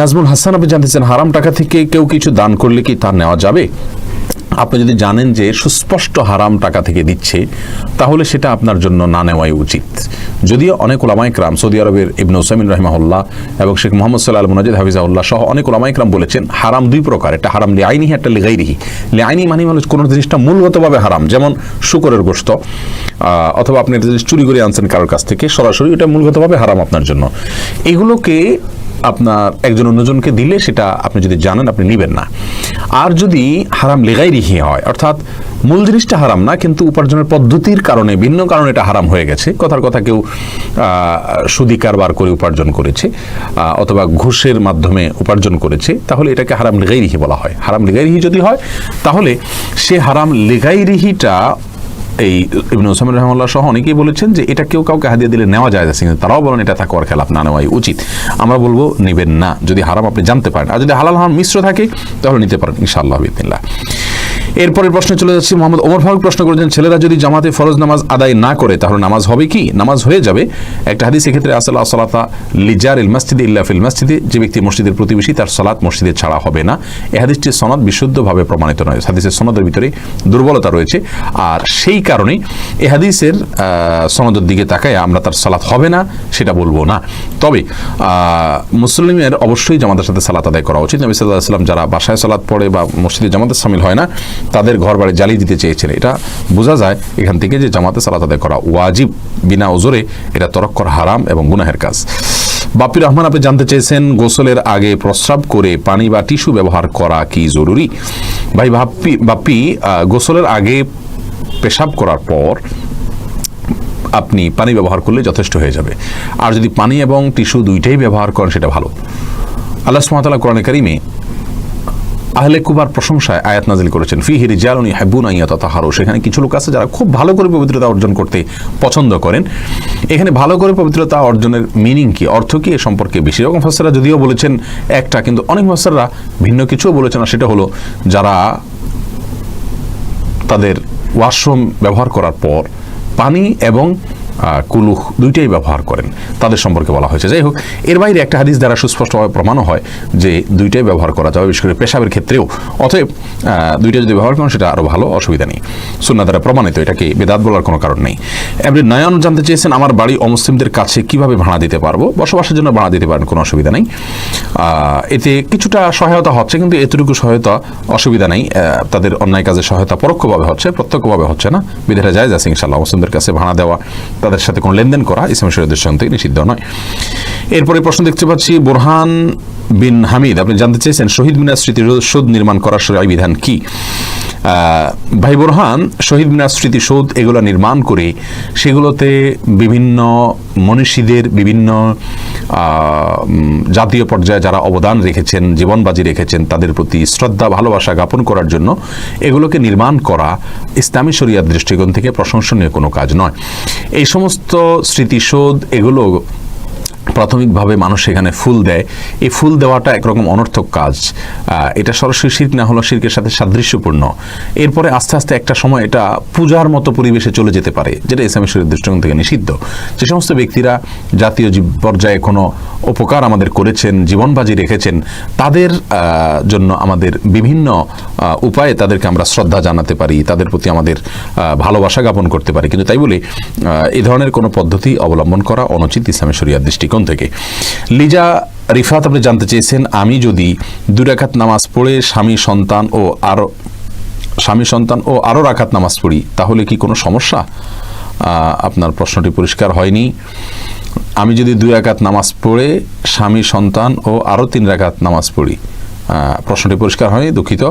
নাজমুল হাসান আপনি জানতেছেন হারাম টাকা থেকে কেউ কিছু দান করলে কি তার নেওয়া যাবে? আপনি যদি জানেন যে সুস্পষ্ট হারাম টাকা থেকে দিচ্ছে, তাহলে সেটা আপনার জন্য না নেওয়াই উচিত। যদিও অনেক ওলামাইকরাম সৌদি আরবের ইবনু ওসামিন রহমাউল্লাহ এবং শেখ মোহাম্মদ সাল্লাহ মুনাজিদ হাফিজাউল্লাহ সহ অনেক ওলামাইকরাম বলেছেন, হারাম দুই প্রকার, একটা হারাম লিআইনিহি একটা লিগাইরিহি। লিআইনি মানে হলো কোনো জিনিসটা মূলগতভাবে হারাম, যেমন শুকরের গোস্ত অথবা আপনি একটা জিনিস চুরি করে আনছেন কারোর কাছ থেকে, সরাসরি ওটা মূলগতভাবে হারাম আপনার জন্য। এগুলোকে আপনার একজন অন্যজনকে দিলে সেটা আপনি যদি জানেন, আপনি নেবেন না। আর যদি হারাম লেগাই রিহি হয়, অর্থাৎ মূল জিনিসটা হারাম না, কিন্তু উপার্জনের পদ্ধতির কারণে, ভিন্ন কারণে এটা হারাম হয়ে গেছে। কথার কথা কেউ সুদি কারবার করে উপার্জন করেছে অথবা ঘুষের মাধ্যমে উপার্জন করেছে, তাহলে এটাকে হারাম লেগাই রিহি বলা হয়। হারাম লেগাই রিহি যদি হয়, তাহলে সে হারাম লেগাই রিহিটা এই ইবনে ওসামির রহমাল্লাহ সহ অনেকেই বলেছেন যে এটা কেউ কাউকে হাদিয়া দিলে নেওয়া যায় কিন্তু তারাও বলেন এটা থাকার খেলাফ না নেওয়াই উচিত। আমরা বলব নেবেন না, যদি হারাম আপনি জানতে পারেন। আর যদি হালাল হারাম মিশ্র থাকে, তাহলে নিতে পারেন, ইনশাআল্লাহ বিদিল্লাহ এরপরের প্রশ্নে চলে যাচ্ছি, মোহাম্মদ ওমর ফারুক প্রশ্ন করেছেন, ছেলেরা যদি জামাতে ফরজ নামাজ আদায় না করে, তাহলে নামাজ হবে কি? নামাজ হয়ে যাবে। একটা হাদিস এক্ষেত্রে আসলা সলাতা লিজার ইল মসজিদে ইল্লা ফিল মসজিদে। যে ব্যক্তি মসজিদের প্রতিবেশী, তার সলাৎ মসজিদে ছাড়া হবে না। এ হাদিসটির সনদ বিশুদ্ধভাবে প্রমাণিত নয়। হাদিসের সনদের ভিতরে দুর্বলতা রয়েছে। আর সেই কারণে এ হাদিসের সনদের দিকে তাকায় আমরা তার সালাত হবে না, সেটা বলব না। তবে মুসলিমের অবশ্যই জামাতের সাথে সালাত আদায় করা উচিত। নবী সাল্লাহ সাল্লাম যারা বাসায় সালাত পড়ে বা মসজিদে জামাতে সামিল হয় না তাদের ঘর বাড়ি জ্বালিয়ে দিতে চেয়েছিলেন এটা বোঝা যায় এখান থেকে যে জামাতে সালাত আদায় করা ওয়াজিব বিনা ওজোরে এটা তরক হারাম এবং গুনাহের কাজ। বাপি রহমান আপনি জানতে চেয়েছেন গোসলের আগে প্রস্রাব করে পানি বা টিস্যু ব্যবহার করা কি জরুরি? ভাই বাপ্পি আহ, গোসলের আগে পেশাব করার পর আপনি পানি ব্যবহার করলে যথেষ্ট হয়ে যাবে। আর যদি পানি এবং টিস্যু দুইটাই ব্যবহার করেন সেটা ভালো। আল্লাহ সুমাতাল্লাহ কোরআন কারিমে আহলে কুবার প্রশংসায় আয়াত নাজিল করেছেন। ফি হিরি জালুনি হাবুন আইয়াত সেখানে কিছু লোক আছে যারা খুব ভালো করে পবিত্রতা অর্জন করতে পছন্দ করেন। এখানে ভালো করে পবিত্রতা অর্জনের মিনিং কি? অর্থ কি? এ সম্পর্কে বেশি। রকম ফাসারা যদিও বলেছেন একটা, কিন্তু অনেক ফাসাররা ভিন্ন কিছুও বলেছেন আর সেটা হলো যারা তাদের ওয়াশরুম ব্যবহার করার পর পানি এবং কুলুখ দুইটাই ব্যবহার করেন। তাদের সম্পর্কে বলা হয়েছে। যাই হোক, এর বাইরে একটা হাদিস দ্বারা সুস্পষ্টভাবে প্রমাণও হয় যে দুইটাই ব্যবহার করা যাবে, বিশেষ করে পেশাবের ক্ষেত্রেও। অতএব দুইটা যদি ব্যবহার করেন, সেটা আরও ভালো, অসুবিধা নেই। সুন্না দ্বারা প্রমাণিত, এটাকে বেদাত বলার কোনো কারণ নেই। এমনি নয়ন জানতে চেয়েছেন, আমার বাড়ি অমুসলিমদের কাছে কীভাবে ভাড়া দিতে পারব? বসবাসের জন্য ভাড়া দিতে পারেন, কোনো অসুবিধা নেই। এতে কিছুটা সহায়তা হচ্ছে, কিন্তু এতটুকু সহায়তা অসুবিধা নেই। তাদের অন্যায় কাজে সহায়তা পরোক্ষভাবে হচ্ছে, প্রত্যক্ষভাবে হচ্ছে না। বিধেরা যায় আছে ইনশাল্লাহ মুসলিমদের কাছে ভাড়া দেওয়া তাদের সাথে কোনো লেনদেন করা, ইসলাম শরীয়তের সঙ্গে নিষিদ্ধ নয়। এরপরে প্রশ্ন দেখতে পাচ্ছি, বোরহান বিন হামিদ, আপনি জানতে চেয়েছেন শহীদ মিনার স্মৃতিসৌধ নির্মাণ করার সরাই বিধান কি? ভাই বোরহান, শহীদ মিনার স্মৃতিসৌধ এগুলো নির্মাণ করে সেগুলোতে বিভিন্ন মনীষীদের বিভিন্ন জাতীয় পর্যায়ে যারা অবদান রেখেছেন, জীবনবাজি রেখেছেন, তাদের প্রতি শ্রদ্ধা, ভালোবাসা জ্ঞাপন করার জন্য এগুলোকে নির্মাণ করা ইসলামী শরিয়ার দৃষ্টিকোণ থেকে প্রশংসনীয় কোনো কাজ নয়। এই সমস্ত স্মৃতিসৌধ এগুলো প্রাথমিকভাবে মানুষ সেখানে ফুল দেয়। এই ফুল দেওয়াটা একরকম অনর্থক কাজ। এটা সরাসরি শির্ক না হলো শির্কের সাথে সাদৃশ্যপূর্ণ। এরপরে আস্তে আস্তে একটা সময় এটা পূজার মতো পরিবেশে চলে যেতে পারে, যেটা ইসলামী শরীর দৃষ্টিকোণ থেকে নিষিদ্ধ। যে সমস্ত ব্যক্তিরা জাতীয় জীব- পর্যায়ে কোনো উপকার আমাদের করেছেন, জীবনবাজি রেখেছেন, তাদের জন্য আমাদের বিভিন্ন উপায়ে তাদেরকে আমরা শ্রদ্ধা জানাতে পারি, তাদের প্রতি আমাদের ভালোবাসা জ্ঞাপন করতে পারি। কিন্তু তাই বলে এই ধরনের কোনো পদ্ধতি অবলম্বন করা অনুচিত ইসলামী শরিয়ার দৃষ্টিকোণ থেকে? লিজা, রিফাত, আপনি জানতে চেয়েছেন, আমি যদি দুই রাকাত নামাজ পড়ে স্বামী, সন্তান ও আরও, স্বামী, সন্তান ও আরও রাকাত নামাজ পড়ি, তাহলে কি কোনো সমস্যা? আপনার প্রশ্নটি পরিষ্কার হয়নি। আমি যদি দুই রাকাত নামাজ পড়ে স্বামী, সন্তান ও আরও তিন রাকাত নামাজ পড়ি প্রশ্নটি পরিষ্কার হয়নি, দুঃখিত।